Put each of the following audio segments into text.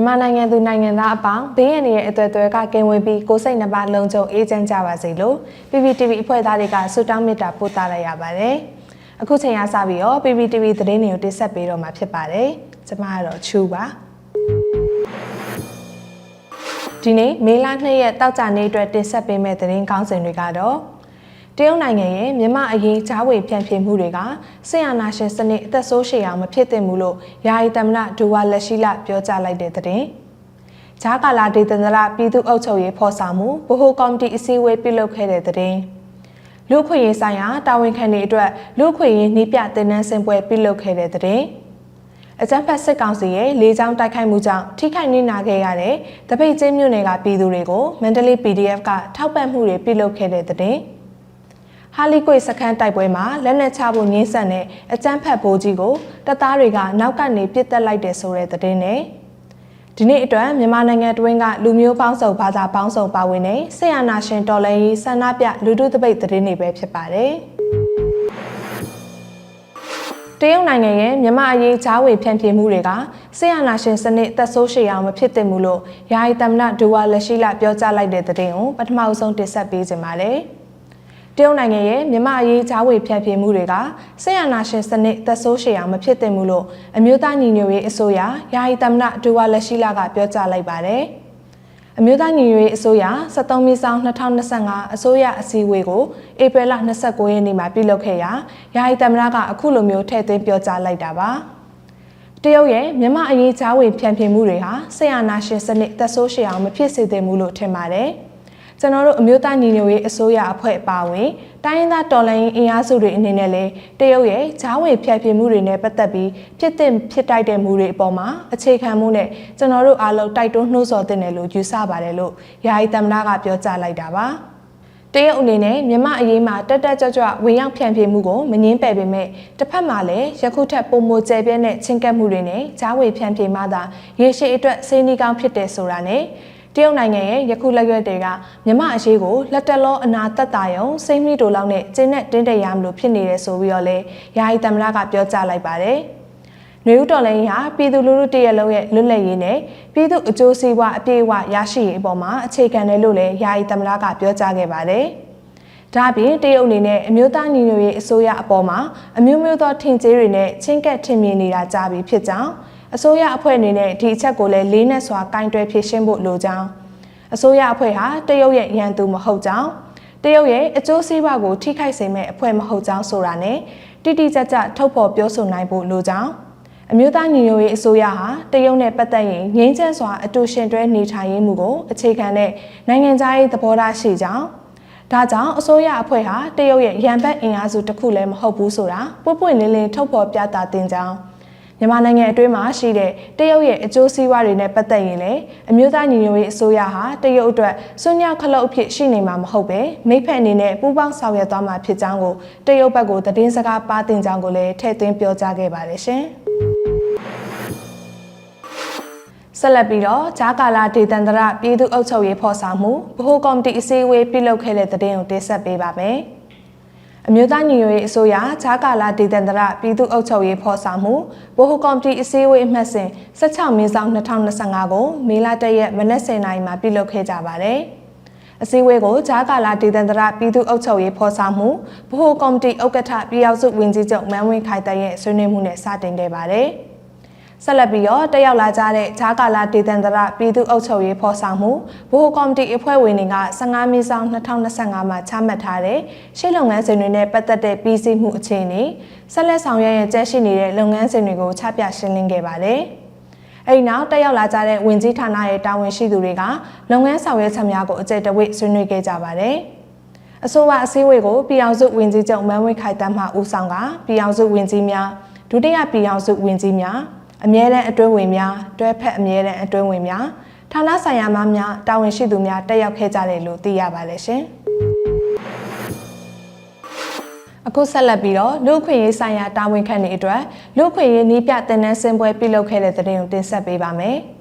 မြန်မာနိုင်ငံသူနိုင်ငံသားအပေါင်းဘေးရန်ရဲ့အသွယ်သွယ်ကကင်ဝေးပြီးကိုယ်စိတ်နှပါလုံခြုံအေးချမ်းကြပါစေလို့ PPTV အဖွဲ့သားတွေကဆုတောင်းမေတ္တာပို့သလိုက်ရပါတယ်။အခုချိန်ရစပြီးတော့ PPTV သတင်းတွေကိုတင်ဆက်ပေးတော့မှာဖြစ်ပါတယ်။ကျွန်မကတော့ချူပါ။ဒီနေ့မေလ2ရက်တောက်ကြနေ့အတွက်တင်ဆက်ပေးမယ့်သတင်းကောင်းစဉ်တွေကတော့ တရုတ်နိုင်ငံရဲ့မြန်မာအရေးဂျားဝေဖြန့်ဖြေမှုတွေကဆီယနာရှင်စနစ်အသက်ဆိုးရှည်အောင်မဖြစ်သင့်ဘူးလို့ယာယီသမ္မတဒူဝါလက်ရှိလပြောကြားလိုက်တဲ့သတင်း။ဂျားကာလာဒေသန္တရပြည်သူ့အုပ်ချုပ်ရေးဖော်ဆောင်မှုဗဟိုကော်မတီအစည်းအဝေးပြုလုပ်ခဲ့တဲ့သတင်း။လူခွေရေးဆိုင်ရာတာဝန်ခံတွေအတွက်လူခွေရေးနှိပြတင်နန်းစင်ပွဲပြုလုပ်ခဲ့တဲ့သတင်း။အကြံဖတ်စစ်ကောင်စီရဲ့လေးချောင်းတိုက်ခိုက်မှုကြောင့်ထိခိုက်နေနာခဲ့ရတဲ့တပိတ်ချင်းမြို့နယ်ကပြည်သူတွေကိုမန္တလေး PDF ကထောက်ပံ့မှုတွေပြုလုပ်ခဲ့တဲ့တဲ့။ ဟာလီကွေစခန်းတိုက်ပွဲမှာလက်နက်ချဖို့ငင်းဆန်တဲ့အကြမ်းဖက်ဘိုးကြီးကိုတပ်သားတွေကနောက်ကနေပစ်တက်လိုက်တယ်ဆိုတဲ့သတင်းနဲ့ဒီနေ့အတွက်မြန်မာနိုင်ငံတွင်းကလူမျိုးပေါင်းစုံဘာသာပေါင်းစုံပါဝင်တဲ့ဆေးရနာရှင်တော်လှန်ရေးဆန္ဒပြလူထုတပိတ်သတင်းတွေပဲဖြစ်ပါတယ်တရုတ်နိုင်ငံရဲ့မြန်မာအရေးချားဝေဖြန့်ဖြေမှုတွေကဆေးရနာရှင်စနစ်သက်ဆိုးရှည်အောင်မဖြစ်သင့်ဘူးလို့ယာယီသမ္မတဒူဝါလက်ရှိလပြောကြားလိုက်တဲ့သတင်းကိုပထမအဆုံးတင်ဆက်ပေးခြင်းပါတယ်။ တရုတ်နိုင်ငံရဲ့မြမအရေးချားဝေဖြန့်ဖြေမှုတွေကဆေးရနာရှင်စနစ်သက်ဆိုးရှည်အောင်မဖြစ်သင့်ဘူးလို့အမျိုးသားညီညွတ်ရေးအစိုးရယာယီသမ္မတဒူဝါလက်ရှိလာကပြောကြားလိုက်ပါတယ်။အမျိုးသားညီညွတ်ရေးအစိုးရ73မိဆောင်2025အစိုးရအစည်းအဝေးကိုဧပြီလ29ရက်နေ့မှာပြုလုပ်ခဲ့ရာယာယီသမ္မတကအခုလိုမျိုးထည့်သွင်းပြောကြားလိုက်တာပါ။တရုတ်ရဲ့မြန်မာအရေးချားဝေဖြန့်ဖြေမှုတွေဟာဆေးရနာရှင်စနစ်သက်ဆိုးရှည်အောင်မဖြစ်စေသင့်ဘူးလို့ထင်ပါတယ်။ ကျွန်တော်တို့အမျိုးသားညီညွတ်ရေးအစိုးရအဖွဲ့အပါအဝင်တိုင်းရင်းသားတော်လှန်ရေးအင်အားစုတွေအနေနဲ့လည်းတရုတ်ရဲ့ဂျားဝင်ဖျက်ပြမှုတွေနဲ့ပတ်သက်ပြီးဖြစ်တဲ့ဖြစ်တိုက်တဲ့မှုတွေအပေါ်မှာအခြေခံမှုနဲ့ကျွန်တော်တို့အားလုံးတိုက်တွန်းနှိုးဆော်တင်တယ်လို့ယူဆပါတယ်လို့ယာယီသမ္မတကပြောကြားလိုက်တာပါတရုတ်အနေနဲ့မြန်မာအရေးမှာတက်တက်ကြွကြွဝင်ရောက်ဖြန့်ဖြေမှုကိုမငင်းပယ်ပေမဲ့တစ်ဖက်မှာလည်းယခုထက်ပုံမကျဲပြဲတဲ့ချင်းကပ်မှုတွေနဲ့ဂျားဝေဖြန့်ဖြေမှသာရေရှည်အတွက်စိန်နီကောင်းဖြစ်တယ်ဆိုတာနဲ့ တရုတ်နိုင်ငံရဲ့ယခုလက်ရွက်တွေကမြမအရေးကိုလက်တလောအနာသက်တာယုံစိတ်မိတိုလောက်နဲ့ကျင်းနဲ့တင်းတရမလို့ဖြစ်နေတယ်ဆိုပြီးတော့လေယာယီသမ္မတကပြောကြားလိုက်ပါတယ်။နေဦးတော်လိုင်းဟာပြည်သူလူထုတရက်လုံးရဲ့လွတ်လပ်ရေးနဲ့ပြည်သူအကျိုးစီးပွားအပြည့်အဝရရှိရေးအပေါ်မှာအခြေခံတယ်လို့လည်းယာယီသမ္မတကပြောကြားခဲ့ပါတယ်။ဒါပြင်တရုတ်အနေနဲ့အမျိုးသားညီညွတ်ရေးအစိုးရအပေါ်မှာအမျိုးမျိုးသောထင်ကြေးတွေနဲ့ချင်းကပ်ထင်မြင်နေတာကြားပြီးဖြစ်ကြောင်း အစိုးရအဖွဲ့အနေနဲ့ဒီအချက်ကိုလည်းလေးနက်စွာကင်တွယ်ဖြေရှင်းဖို့လိုကြောင်းအစိုးရအဖွဲ့ဟာတရုတ်ရဲ့ရန်သူမဟုတ်ကြောင်းတရုတ်ရဲ့အကျိုးစီးပွားကိုထိခိုက်စေမဲ့အဖွဲ့မဟုတ်ကြောင်းဆိုတာနဲ့တိတိကျကျထုတ်ဖော်ပြောဆိုနိုင်ဖို့လိုကြောင်းအမျိုးသားညီညွတ်ရေးအစိုးရဟာတရုတ်နဲ့ပတ်သက်ရင်ငြင်းချမ်းစွာအတူရှင်တွဲနေထိုင်ရေးမှုကိုအခြေခံတဲ့နိုင်ငံခြားရေးသဘောထားရှိကြောင်းဒါကြောင့်အစိုးရအဖွဲ့ဟာတရုတ်ရဲ့ရန်ဘက်အင်အားစုတစ်ခုလည်းမဟုတ်ဘူးဆိုတာပွပွင့်လင်းလင်းထုတ်ဖော်ပြသတင်ကြောင်း မြန်မာနိုင်ငံအတွင်းမှာရှိတဲ့တရုတ်ရဲ့အကျိုးစီးပွားတွေနဲ့ပတ်သက်ရင်လည်းအမျိုးသားညီညွတ်ရေးအစိုးရဟာတရုတ်အတွက်စွန့်ညခလုတ်အဖြစ်ရှိနေမှာမဟုတ်ပဲမိဖက်အနေနဲ့ပူးပေါင်းဆောင်ရွက်သွားမှာဖြစ်ကြောင်းကိုတရုတ်ဘက်ကိုသတင်းစကားပါတင်ကြောင်းကိုလည်းထည့်သွင်းပြောကြားခဲ့ပါတယ်ရှင်။ဆက်လက်ပြီးတော့ဂျာကာလာဒေသန္တရပြည်သူ့အုပ်ချုပ်ရေးဖော်ဆောင်မှုဗဟိုကော်မတီအစည်းအဝေးပြုလုပ်ခဲ့တဲ့တဲ့တင်ကိုတင်ဆက်ပေးပါမယ်။ အမျိုးသားညီညွတ်ရေးအစိုးရဂျာကာလာဒေသန္တရပြည်သူ့အုပ်ချုပ်ရေးဖော်ဆောင်မှုဗဟိုကော်မတီအစည်းအဝေးအမှတ်စဉ်16မင်းဆောင်2025ကိုမေလ1ရက်မနက်10:00နာရီမှာပြုလုပ်ခဲ့ကြပါတယ်။အစည်းအဝေးကိုဂျာကာလာဒေသန္တရပြည်သူ့အုပ်ချုပ်ရေးဖော်ဆောင်မှုဗဟိုကော်မတီဥက္ကဋ္ဌပြည်အောင်စုဝန်ကြီးချုပ်မန်းဝင်းခိုင်တရဲ့ဆွေးနွေးမှုနဲ့စတင်ခဲ့ပါတယ်။ ဆက်လက်ပြီးတော့တက်ရောက်လာကြတဲ့ဂျာကာလာဒေသန္တရပြည်သူ့အုပ်ချုပ်ရေးဖော်ဆောင်မှုဗဟိုကော်မတီအဖွဲ့ဝင်တွေက15မိဆောင်2025မှာချမှတ်ထားတဲ့ရှေ့လုပ်ငန်းစဉ်တွေနဲ့ပတ်သက်တဲ့ပြည်စည်းမှုအခြေအနေဆက်လက်ဆောင်ရွက်ရကျရှိနေတဲ့လုပ်ငန်းစဉ်တွေကိုချပြရှင်းလင်းခဲ့ပါတယ်။အဲဒီနောက်တက်ရောက်လာကြတဲ့ဝင်ကြီးဌာနရဲ့တာဝန်ရှိသူတွေကလုပ်ငန်းဆောင်ရွက်ချက်များကိုအကြိတ်တဝိဆွေးနွေးခဲ့ကြပါတယ်။အဆိုပါအစည်းအဝေးကိုပြည်အောင်စုဝင်ကြီးချုပ်မန်းဝင်းခိုင်တမ်းမှဦးဆောင်ကပြည်အောင်စုဝင်ကြီးများဒုတိယပြည်အောင်စုဝင်ကြီးများ အမြဲတမ်းအတွင်းဝင်များတွဲဖက်အမြဲတမ်းအတွင်းဝင်များဌာနဆိုင်ရာမှများတာဝန်ရှိသူများတက်ရောက်ခဲ့ကြတယ်လို့သိရပါတယ်ရှင်အခုဆက်လက်ပြီးတော့လူခွင့်ရေးဆိုင်ရာတာဝန်ခံတွေအတွက်လူခွင့်ရေးနည်းပြတင်နန်းစင်ပွဲပြုလုပ်ခဲ့တဲ့တဲ့ရင်ကိုတင်ဆက်ပေးပါမယ်။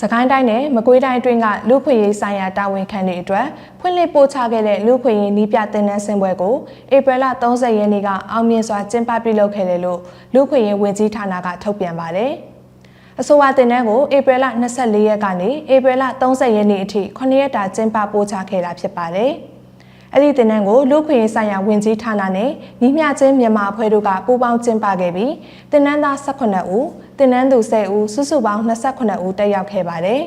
စကိုင်းတိုင်းနဲ့မကွေးတိုင်းအတွင်းကလူခွေရေးဆိုင်ရာတာဝန်ခံတွေအတွက်ဖွင့်လှစ်ပို့ချခဲ့တဲ့လူခွေရေးနီးပြတင်နန်းစင်ပွဲကိုဧပြီလ30ရက်နေ့ကအောင်မြင်စွာကျင်းပပြုလုပ်ခဲ့တယ်လို့လူခွေရေးဝန်ကြီးဌာနကထုတ်ပြန်ပါတယ်။အဆိုပါတင်တန်းကိုဧပြီလ24ရက်ကနေဧပြီလ30ရက်နေ့အထိ9ရက်တာကျင်းပပို့ချခဲ့တာဖြစ်ပါတယ်။အဲ့ဒီတင်တန်းကိုလူခွင့်ရေးဆိုင်ရာဝင်ကြီးဌာနနဲ့ညီမျှချင်းမြန်မာအဖွဲ့တို့ကပူးပေါင်းကျင်းပခဲ့ပြီးတင်တန်းသား18ဦး တင်တန်းသူ10ဦးစုစုပေါင်း28ဦးတက်ရောက်ခဲ့ပါတယ်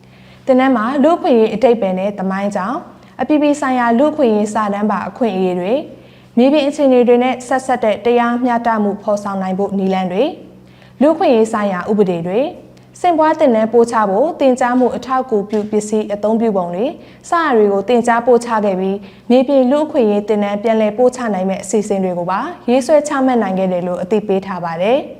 ။တင်တန်းမှာလူခွင့်ရေးအတိတ်ပင်နဲ့တမိုင်းကြောင်အပြည်ပြည်ဆိုင်ရာလူခွင့်ရေးစာတမ်းပါအခွင့်အရေးတွေမြေပြင်အခြေအနေတွေနဲ့ဆက်ဆက်တဲ့တရားမျှတမှုဖော်ဆောင်နိုင်ဖို့နည်းလမ်းတွေလူခွင့်ရေးဆိုင်ရာဥပဒေတွေစင်ပွားတင်တဲ့ပို့ချဖို့တင် जा မှုအထောက်အကူပြုပစ္စည်းအသုံးပြုပုံတွေစရတွေကိုတင် जा ပို့ချခဲ့ပြီးမြေပြင်လူခွင့်ရေးတင်တဲ့ပြန်လည်ပို့ချနိုင်မဲ့အစီအစဉ်တွေကိုပါရေးဆွဲချမှတ်နိုင်ခဲ့တယ်လို့အသိပေးထားပါတယ်။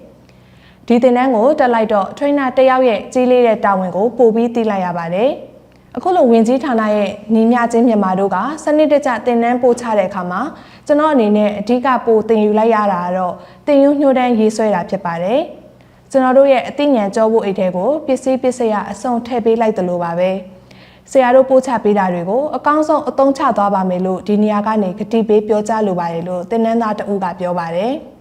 ဒီတင်တန်းကိုတက်လိုက်တော့ trainer တယောက်ရဲ့ကြီးလေးတဲ့တာဝန်ကိုပို့ပြီးသိလိုက်ရပါတယ်။အခုလိုဝင်ကြီးဌာနရဲ့ညီမျှချင်းမြန်မာတို့ကစနစ်တကျတင်နန်းပို့ချတဲ့အခါမှာကျွန်တော်အနေနဲ့အဓိကပို့တင်ယူလိုက်ရတာကတော့တင်ယူညှိုးတန်းရေးဆွဲတာဖြစ်ပါတယ်။ကျွန်တော်တို့ရဲ့အသိဉာဏ်ကြောဖို့အိတ်ထဲကိုပစ္စည်းပစ္စယအစုံထည့်ပေးလိုက်သလိုပါပဲ။ဆရာတို့ပို့ချပေးတာတွေကိုအကောင်းဆုံးအသုံးချသွားပါမယ်လို့ဒီနေရာကနေဂတိပေးပြောကြားလိုပါတယ်လို့တင်နန်းသားတဦးကပြောပါတယ်။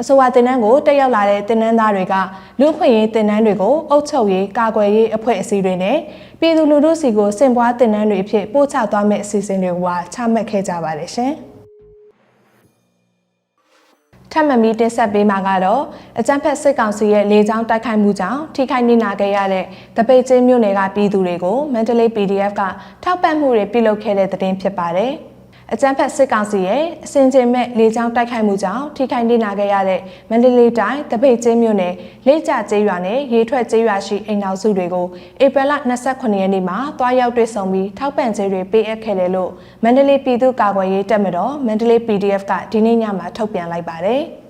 အဆိုပါတင်နန်းကိုတက်ရောက်လာတဲ့တင်နန်းသားတွေကလူ့ခွင့်ရေးတင်နန်းတွေကိုအုပ်ချုပ်ရေးကာကွယ်ရေးအဖွဲ့အစည်းတွေနဲ့ပြည်သူလူထုစီကိုစင်ပွားတင်နန်းတွေအဖြစ်ပို့ချသွားမယ့်အစီအစဉ်တွေကချမှတ်ခဲ့ကြပါတယ်ရှင်။ထပ်မံပြီးတင်ဆက်ပေးမှာကတော့အကြံဖက်စစ်ကောင်စီရဲ့လေကြောင်းတိုက်ခိုက်မှုကြောင့်ထိခိုက်နေနာခဲ့ရတဲ့တပိတ်ချင်းမြို့နယ်ကပြည်သူတွေကိုမန္တလေး PDF ကထောက်ပံ့မှုတွေပြုလုပ်ခဲ့တဲ့တဲ့တင်ဖြစ်ပါတယ်။ အကြမ်းဖက်စစ်ကောင်စီရဲ့အစင်ကျင်မဲ့လေကြောင်းတိုက်ခိုက်မှုကြောင့်ထိခိုက်နေနာခဲ့ရတဲ့မန္တလေးတိုင်းတပိတ်ကျင်းမြို့နယ်လေးကြကျေးရွာနဲ့ရေထွက်ကျေးရွာရှိအိမ်တော်စုတွေကိုဧပြီလ29ရက်နေ့မှာတွားရောက်တွေ့ဆုံပြီးထောက်ပံ့ကြေးတွေပေးအပ်ခဲ့တယ်လို့မန္တလေးပြည်သူ့ကာကွယ်ရေးတပ်မတော်မန္တလေး PDF ကဒီနေ့ညမှာထုတ်ပြန်လိုက်ပါတယ်။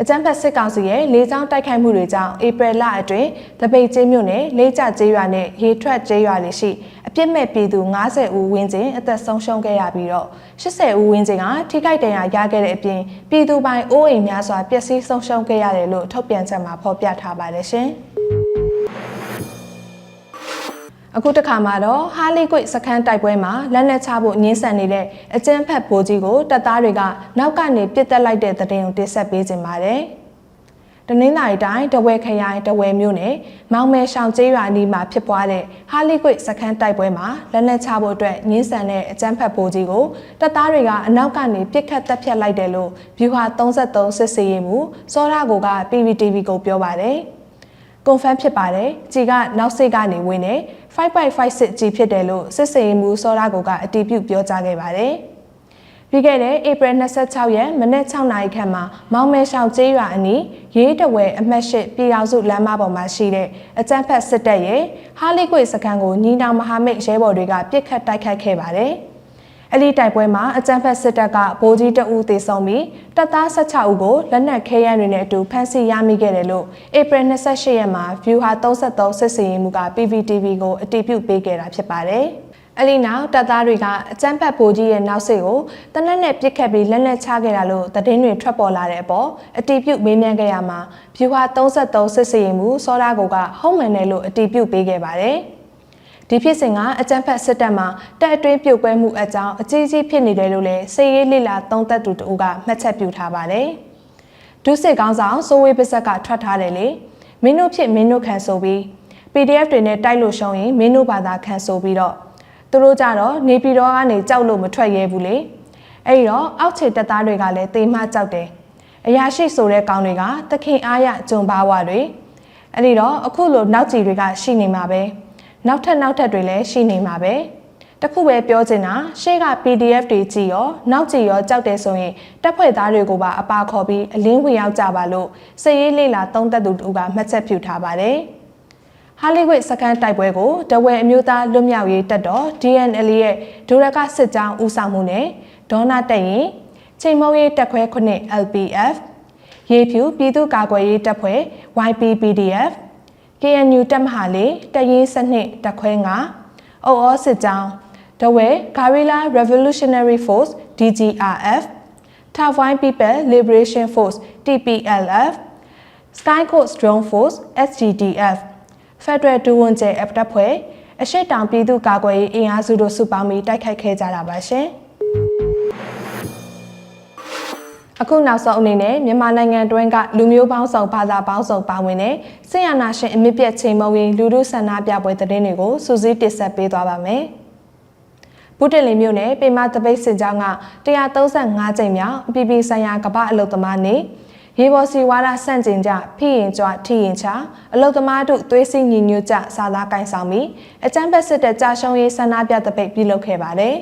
အကြမ်းဖက်စစ်ကောင်စီရဲ့လေးချောင်းတိုက်ခိုက်မှုတွေကြောင့်ဧပြီလအတွင်းတပိတ်ကျေးမြို့နယ်လေးကျကျေးရွာနဲ့ရေထွက်ကျေးရွာတွေရှိအ ပြစ်မဲ့ပြည်သူ90ဦးဝန်းကျင်အသက်ဆုံးရှုံးခဲ့ရပြီးတော့80ဦးဝန်းကျင်ကထိခိုက်ဒဏ်ရာရခဲ့တဲ့အပြင်ပြည်သူပိုင်အိုးအိမ်များစွာပျက်စီးဆုံးရှုံးခဲ့ရတယ်လို့ထုတ်ပြန်ချက်မှာဖော်ပြထားပါတယ်ရှင်။အခုတခါမှာတော့ဟာလီကွိတ်စခန်းတိုက်ပွဲမှာလက်နက်ချဖို့ညှင်းဆန်နေတဲ့အကျန်းဖက်ဗိုလ်ကြီးကိုတပ်သားတွေကနောက်ကနေပစ်တက်လိုက်တဲ့တဲ့ရင်ကိုတင်ဆက်ပေးခြင်းပါတယ်။ တနင်္လာရီတိုင်းတဝဲခရိုင်တဝဲမြို့နယ်မောင်မဲရှောင်ကျေးရွာနီးမှာဖြစ်ပွားတဲ့ဟာလီကွိတ်စခန်းတိုက်ပွဲမှာလက်နက်ချဖို့အတွက်ညှင်းဆန်တဲ့အကျန်းဖက်ဗိုလ်ကြီးကိုတပ်သားတွေကအနောက်ကနေပစ်ခတ်တပ်ဖြတ်လိုက်တယ်လို့ဗျူဟာ33စစ်စေးရေးမှုစောရကိုက PVTV ကိုပြောပါတယ်။ confirm ဖြစ်ပါတယ်။ကြီးကနောက်စိတ်ကနေဝင်နေ5.56ကြီးဖြစ်တယ်လို့စစ်စေးမှုစောရာကိုကအတည်ပြုပြောကြားခဲ့ပါတယ်။ ပြီးခဲ့တဲ့ဧပြီ26ရက်မနက်6နာရီခန့်မှာမောင်မဲရှောင်ကျေးရွာအနီးရေးတဝဲအမှတ်၈ပြည်အောင်စုလမ်းမပေါ်မှာရှိတဲ့အကြမ်းဖက်စစ်တပ်ရဲ့ဟာလီကွေစခန်းကိုညီနောင်မဟာမိတ်ရဲဘော်တွေကပြစ်ခတ်တိုက်ခိုက်ခဲ့ပါတယ်။အဲ့ဒီတိုက်ပွဲမှာအကြမ်းဖက်စစ်တပ်ကဗိုလ်ကြီးတအူးသေဆုံးပြီးတပ်သား16ဦးကိုလက်နက်ခဲယမ်းတွေနဲ့အတူဖမ်းဆီးရမိခဲ့တယ်လို့ဧပြီ28ရက်မှာ View ဟာ33စစ်စင်ရေးမှုက PVTV ကိုအတည်ပြုပေးခဲ့တာဖြစ်ပါတယ်။ အဲ့ဒီနောက်တပ်သားတွေကအကြမ်းဖက်ဗိုလ်ကြီးရဲ့နောက်စိတ်ကိုတနက်နဲ့ပြစ်ခတ်ပြီးလက်နက်ချခဲ့တာလို့သတင်းတွေထွက်ပေါ်လာတဲ့အပေါ်အတီးပြုတ်မေးမြန်းခဲ့ရမှာ View ဟာ33စစ်စင်ရေးမှုစောဒါကိုကဟုတ်မှန်တယ်လို့အတီးပြုတ်ပေးခဲ့ပါတယ်။ဒီဖြစ်စဉ်ကအကြမ်းဖက်စစ်တပ်မှတပ်အတွင်းပြုတ်ကွဲမှုအကြောင်းအကြီးကြီးဖြစ်နေတယ်လို့လည်းစေရေးလိလာသုံးသက်သူတို့ကမှတ်ချက်ပြုထားပါတယ်။ဒုစစ်ကောင်းဆောင်စိုးဝေးပစက်ကထွက်ထားတယ်လေမင်းတို့ဖြစ်မင်းတို့ခံဆိုပြီး PDF တွေနဲ့တိုက်လို့ရှုံးရင်မင်းတို့ဘာသာခံဆိုပြီးတော့ သူတို့ကြတော့နေပြည်တော်ကနေကြောက်လို့မထွက်ရဲဘူးလေအဲ့ဒီတော့အောက်ခြေတပ်သားတွေကလည်းတေမကြောက်တယ်အရာရှိဆိုတဲ့ကောင်တွေကသခင်အားရဂျုံပါဝါတွေအဲ့ဒီတော့အခုလိုနောက်ကြည်တွေကရှိနေမှာပဲနောက်ထပ်နောက်ထပ်တွေလည်းရှိနေမှာပဲတခုပဲပြောချင်တာရှေ့က PDF တွေကြည်ရောနောက်ကြည်ရောကြောက်တယ်ဆိုရင်တပ်ဖွဲ့သားတွေကိုပါအပါခေါ်ပြီးအလင်းဝင်ရောက်ကြပါလို့စည်ရေးလေးလာသုံးသက်သူတို့ကမှတ်ချက်ပြုထားပါတယ် ဟာလီဝိတ်စကန်တိုက်ပွဲကိုတဝဲအမျိုးသားလွတ်မြောက်ရေးတပ်တော် DNL ရဲ့ဒိုရကစစ်ကြောင်းဦးဆောင်မှုနဲ့ဒေါနာတက်ရင်ချိန်မုံရေးတပ်ခွဲ9 LPF ရေဖြူပြည်သူ့ကာကွယ်ရေးတပ်ဖွဲ့ YPPDF KNU တပ်မဟာလေးတရင်စနစ်တခွဲ9အော်အော်စစ်ကြောင်းတဝဲ Guerrilla Revolutionary Force DGRF Taiwan People Liberation Force TPLF Sky Coast Drone Force SGDF Federal ဒူဝန်ကျဲ F တပ်ဖွဲ့အရှိတောင်ပြည်သူ့ကာကွယ်ရေးအင်အားစုတို့စုပေါင်းပြီးတိုက်ခိုက်ခဲ့ကြတာပါရှင်။အခုနောက်ဆုံးအနေနဲ့မြန်မာနိုင်ငံတွင်းကလူမျိုးပေါင်းစုံဘာသာပေါင်းစုံပါဝင်တဲ့ဆင်ရနာရှင်အမြင့်ပြတ်ချိန်မုံရင်လူမှုဆန္ဒပြပွဲသတင်းတွေကိုစူးစီးတင်ဆက်ပေးသွားပါမယ်။ဘုဒ္ဓလင်မြို့နယ်ပေမတပိတ်စစ်ကြောင်းက135ကြိမ်မြောက်အပြည်ပြည်ဆိုင်ရာကမ္ဘာအလုပ်သမားနေ့ ရေပေါ်စီဝါဒဆန့်ကျင်ကြဖိရင်ကြွထိရင်ချအလုတ်သမားတို့သွေးစည်းညီညွတ်ကြစာသားကင်ဆောင်ပြီးအကြမ်းဖက်စစ်တပ်ကြာရှုံးရေးဆန္ဒပြတပိတ်ပြုလုပ်ခဲ့ပါတယ်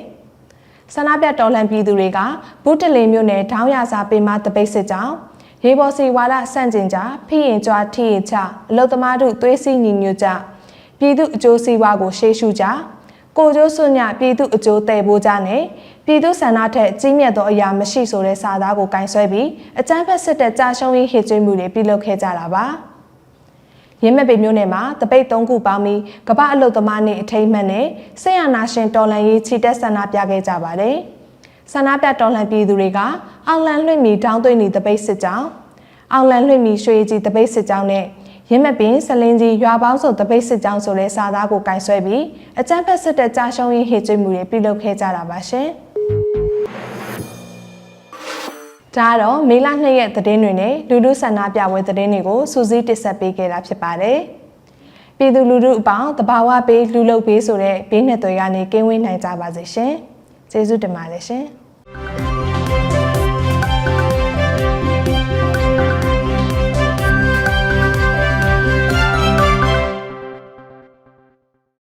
။ဆန္ဒပြတော်လှန်ပြည်သူတွေကဘုတလင်မြို့နယ်ဒေါင်းရစာပေမတပိတ်စစ်ကြောင်းရေပေါ်စီဝါဒဆန့်ကျင်ကြဖိရင်ကြွထိရင်ချအလုတ်သမားတို့သွေးစည်းညီညွတ်ကြပြည်သူအကျိုးစီးပွားကိုရှေ့ရှုကြ ကိုကျိုးစွညပြည်သူအကျိုးတည်ဖို့ကြနဲ့ပြည်သူဆန္ဒထက်ကြီးမြတ်သောအရာမရှိဆိုတဲ့စာသားကိုကင်ဆယ်ပြီးအကြမ်းဖက်စစ်တပ်ကြာရှုံးရေးဟစ်ကြွေးမှုတွေပြုလုပ်ခဲ့ကြတာပါရင်းမဲ့ပေမျိုးနယ်မှာတပိတ်၃ခုပေါင်းပြီးကမ္ဘာအလုတ်သမားနေ့အထိမ်းအမှတ်နဲ့ဆေးရနာရှင်တော်လန်ရေးချီတက်ဆန္ဒပြခဲ့ကြပါတယ်ဆန္ဒပြတော်လှန်ပြည်သူတွေကအောင်လန်လွှင့်မီတောင်းသွင်းနေတပိတ်စစ်ကြောင်းအောင်လန်လွှင့်မီရွှေကြီးတပိတ်စစ်ကြောင်းနဲ့ ရင်းမပင်စလင်းကြီးရွာပေါင်းစုံတပိတ်စစ်ကြောင်းဆိုတဲ့စာသားကိုကင်ဆွဲပြီးအကြမ်းဖက်စစ်တပ်ကြာရှုံးရေးဟစ်ကြွေးမှုတွေပြုလုပ်ခဲ့ကြတာပါရှင်။ဒါကတော့မေလ2ရက်သတင်းတွေနဲ့လူလူဆန္ဒပြပွဲသတင်းတွေကိုစူးစီးတင်ဆက်ပေးခဲ့တာဖြစ်ပါတယ်။ပြည်သူလူထုအပေါင်းတဘာဝပေးလူလုပ်ပေးဆိုတဲ့ဘေးနှစ်တွေကနေကင်းဝေးနိုင်ကြပါစေရှင်။ကျေးဇူးတင်ပါတယ်ရှင်။